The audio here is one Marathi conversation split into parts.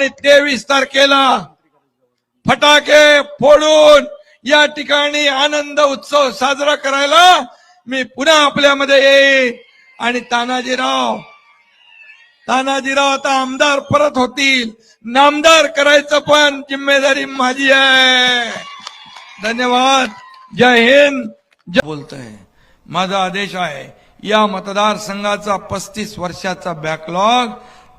आणि तेवीस तारखेला फटाके फोडून या ठिकाणी आनंद उत्सव साजरा करायला मी पुन्हा आपल्यामध्ये येईन. आणि तानाजीराव तानाजीराव आता आमदार परत होतील. नामदार करायचं पण जिम्मेदारी माझी आहे. धन्यवाद. जय हिंद. जय बोलतोय. माझा आदेश आहे या मतदारसंघाचा पस्तीस वर्षाचा बॅकलॉग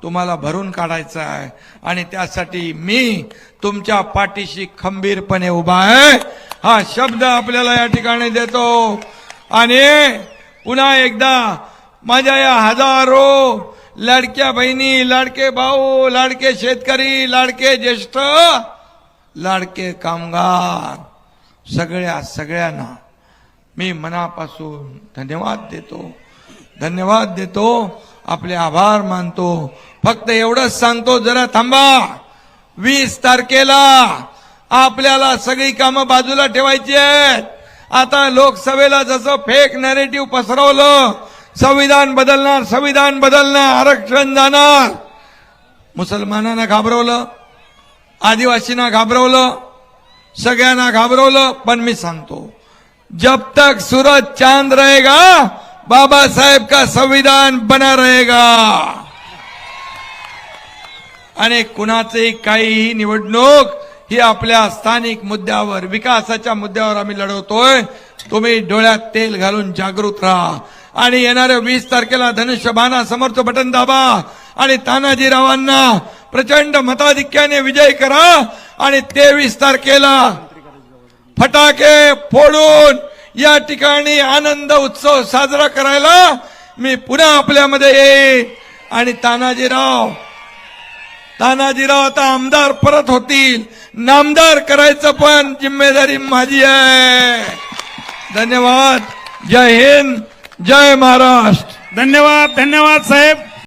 तुम्हाला भरून काढायचा आहे. आणि त्यासाठी मी तुमच्या पाठीशी खंबीरपणे उभा आहे. हा शब्द आपल्याला या ठिकाणी देतो. आणि पुन्हा एकदा माझ्या या हजारो लाडक्या बहिणी लाडके भाऊ लाडके शेतकरी लाडके ज्येष्ठ लाडके कामगार सगळ्या सगळ्यांना मी मनापासून धन्यवाद देतो. धन्यवाद देतो. आपले आभार मानतो. फक्त एवढंच सांगतो जरा थांबा. वीस तारखेला आपल्याला सगळी कामं बाजूला ठेवायची आहेत. आता लोकसभेला जसं फेक नॅरेटिव्ह पसरवलं संविधान बदलणार संविधान बदलणार आरक्षण जाणार. मुसलमानांना घाबरवलं आदिवासींना घाबरवलं सगळ्यांना घाबरवलं पण मी सांगतो जब तक सूरज चांद रहेगा बाबा साहेब का संविधान बना रहेगा? आणि कुणाचंही काहीही निवडणूक ही आपल्या स्थानिक मुद्द्यावर विकासाच्या मुद्द्यावर आम्ही लढवतोय. तुम्ही डोळ्यात तेल घालून जागृत राहा. आणि येणाऱ्या वीस तारखेला धनुष्यबाणा समर्थ बटन दाबा. आणि तानाजीरावांना प्रचंड मताधिक्याने विजय करा. आणि तेवीस तारखेला फटाके फोडून या ठिकाणी आनंद उत्सव साजरा करायला मी पुन्हा आपल्यामध्ये येईन. आणि तानाजीराव तानाजीराव आता आमदार परत होतील. नामदार करायचं पण जिम्मेदारी माझी आहे. धन्यवाद. जय हिंद. जय महाराष्ट्र. धन्यवाद धन्यवाद साहेब.